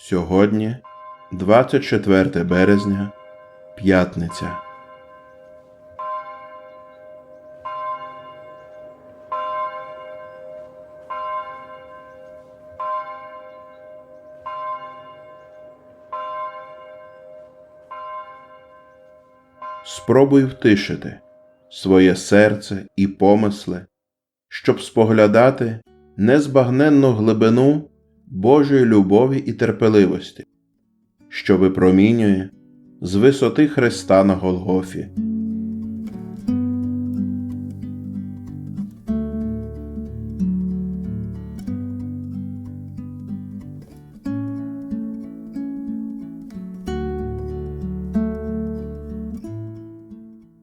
Сьогодні 24 березня, п'ятниця. Спробуй втишити своє серце і помисли, щоб споглядати незбагненну глибину Божої любові і терпеливості, що випромінює з висоти Христа на Голгофі.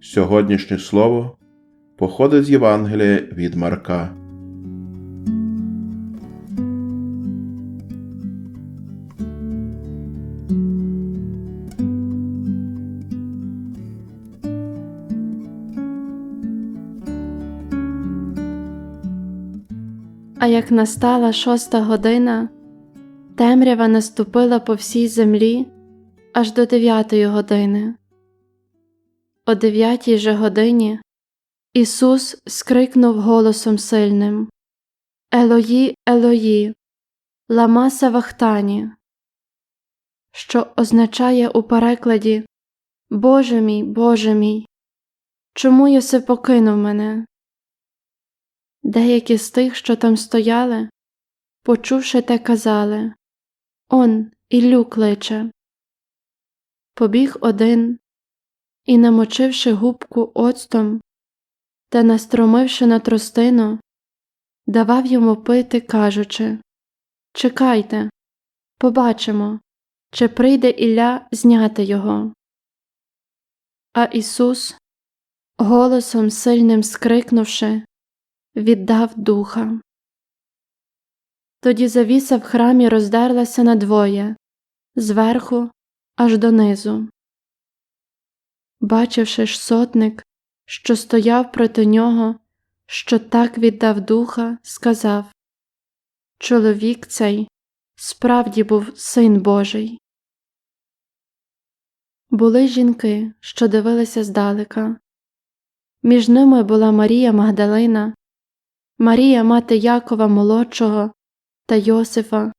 Сьогоднішнє слово походить з Євангелія від Марка. А як настала шоста година, темрява наступила по всій землі аж до дев'ятої години. О дев'ятій же годині Ісус скрикнув голосом сильним Елої, Елої, лама Савахтані, що означає у перекладі Боже мій, Боже мій, чому єси покинув мене? Деякі з тих, що там стояли, почувши те, казали Он, Іллю кличе. Побіг один і, намочивши губку оцтом та настромивши на тростину, давав йому пити, кажучи Чекайте, побачимо, чи прийде Ілля зняти його. А Ісус, голосом сильним скрикнувши, віддав духа. Тоді завіса в храмі роздерлася надвоє, зверху аж донизу. Бачивши ж сотник, що стояв проти нього, що так віддав духа, сказав Чоловік цей справді був син Божий. Були жінки, що дивилися здалека. Між ними була Марія Магдалина, Марія мати Якова молодшого та Йосифа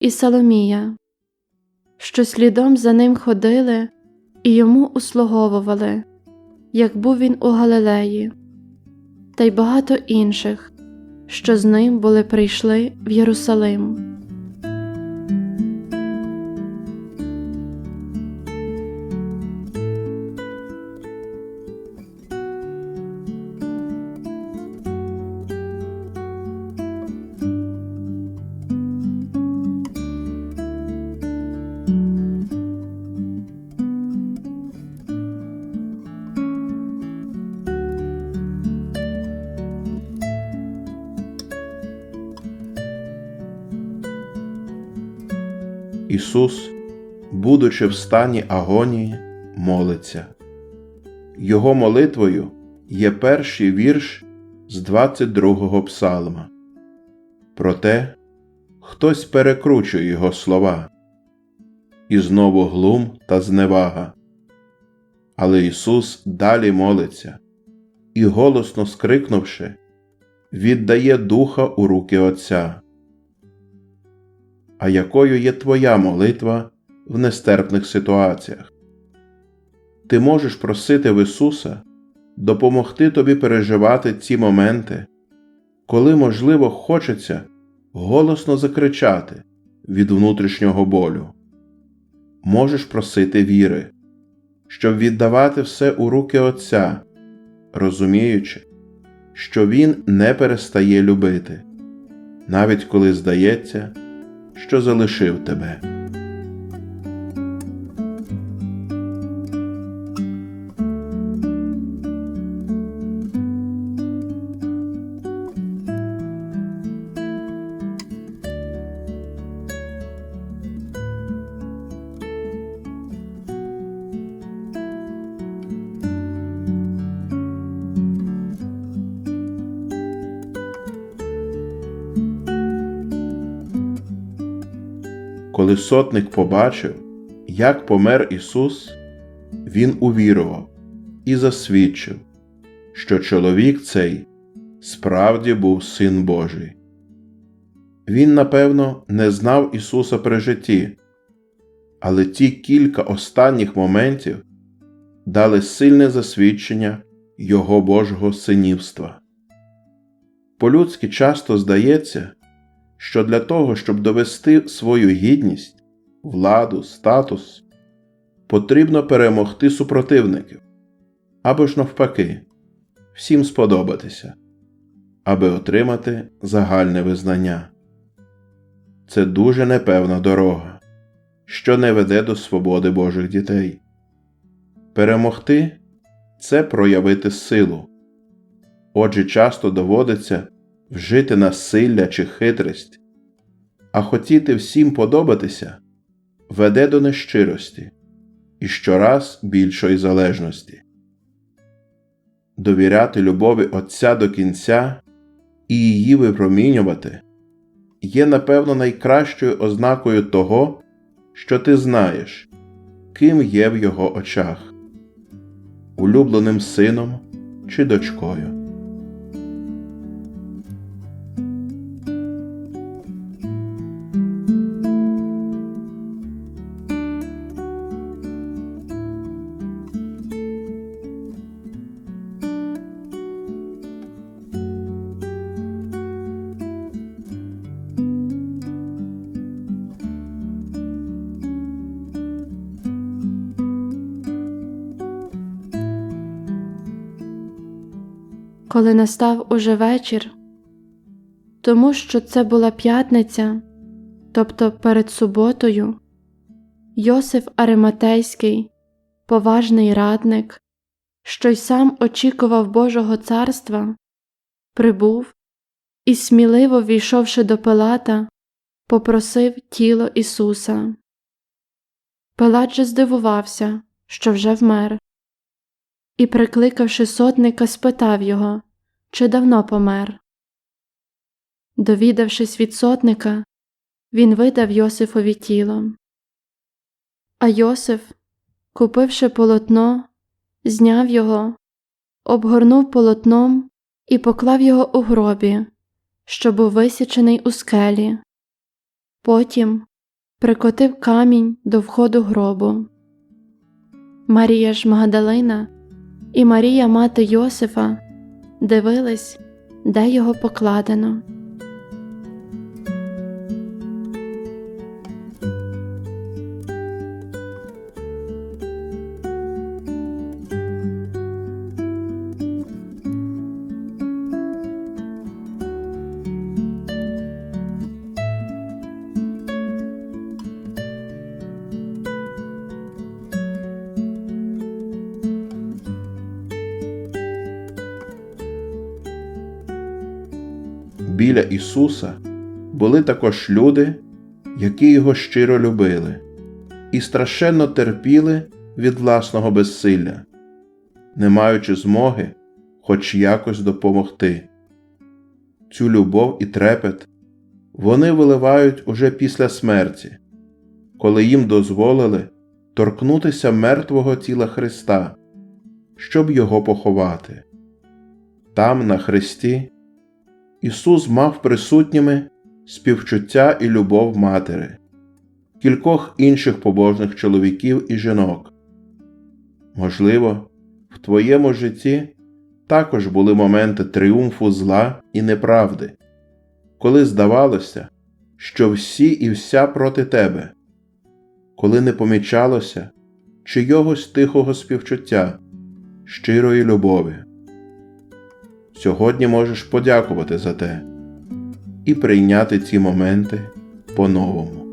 і Соломія, що слідом за ним ходили і йому услуговували, як був він у Галилеї, та й багато інших, що з ним були прийшли в Єрусалим. Ісус, будучи в стані агонії, молиться. Його молитвою є перший вірш з 22-го псалма. Проте хтось перекручує його слова, і знову глум та зневага. Але Ісус далі молиться і, голосно скрикнувши, віддає духа у руки Отця а якою є твоя молитва в нестерпних ситуаціях. Ти можеш просити в Ісуса допомогти тобі переживати ці моменти, коли, можливо, хочеться голосно закричати від внутрішнього болю. Можеш просити віри, щоб віддавати все у руки Отця, розуміючи, що Він не перестає любити, навіть коли здається що залишив тебе. Коли сотник побачив, як помер Ісус, він увірував і засвідчив, що чоловік цей справді був Син Божий. Він, напевно, не знав Ісуса при житті, але ті кілька останніх моментів дали сильне засвідчення Його Божого синівства. По-людськи часто здається, що для того, щоб довести свою гідність, владу, статус, потрібно перемогти супротивників або ж навпаки, всім сподобатися, аби отримати загальне визнання. Це дуже непевна дорога, що не веде до свободи Божих дітей. Перемогти це проявити силу. Отже, часто доводиться вжити насилля чи хитрість, а хотіти всім подобатися веде до нещирості і щораз більшої залежності. Довіряти любові Отця до кінця і її випромінювати є, напевно, найкращою ознакою того, що ти знаєш, ким є в його очах улюбленим сином чи дочкою. Коли настав уже вечір, тому що це була п'ятниця, тобто перед суботою, Йосиф Ариматейський, поважний радник, що й сам очікував Божого царства, прибув і, сміливо війшовши до Пилата, попросив тіло Ісуса. Пилат же здивувався, що вже вмер і, прикликавши сотника, спитав його, чи давно помер. Довідавшись від сотника, він видав Йосифові тіло. А Йосиф, купивши полотно, зняв його, обгорнув полотном і поклав його у гробі, що був висічений у скелі. Потім прикотив камінь до входу гробу. Марія ж Магдалина і Марія, мати Йосифа, дивились, де його покладено. Біля Ісуса були також люди, які його щиро любили, і страшенно терпіли від власного безсилля, не маючи змоги хоч якось допомогти. Цю любов і трепет вони виливають уже після смерті, коли їм дозволили торкнутися мертвого тіла Христа, щоб його поховати. Там, на Христі, Ісус мав присутніми співчуття і любов матери, кількох інших побожних чоловіків і жінок. Можливо, в твоєму житті також були моменти тріумфу зла і неправди, коли здавалося, що всі і вся проти тебе, коли не помічалося чийогось тихого співчуття, щирої любові. Сьогодні можеш подякувати за те і прийняти ці моменти по-новому.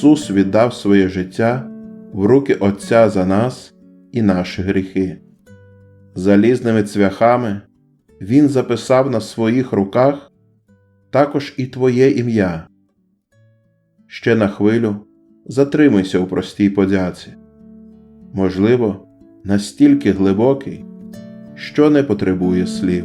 Ісус віддав своє життя в руки Отця за нас і наші гріхи. Залізними цвяхами Він записав на своїх руках також і Твоє ім'я. Ще на хвилю затримайся у простій подяці. Можливо, настільки глибокий, що не потребує слів.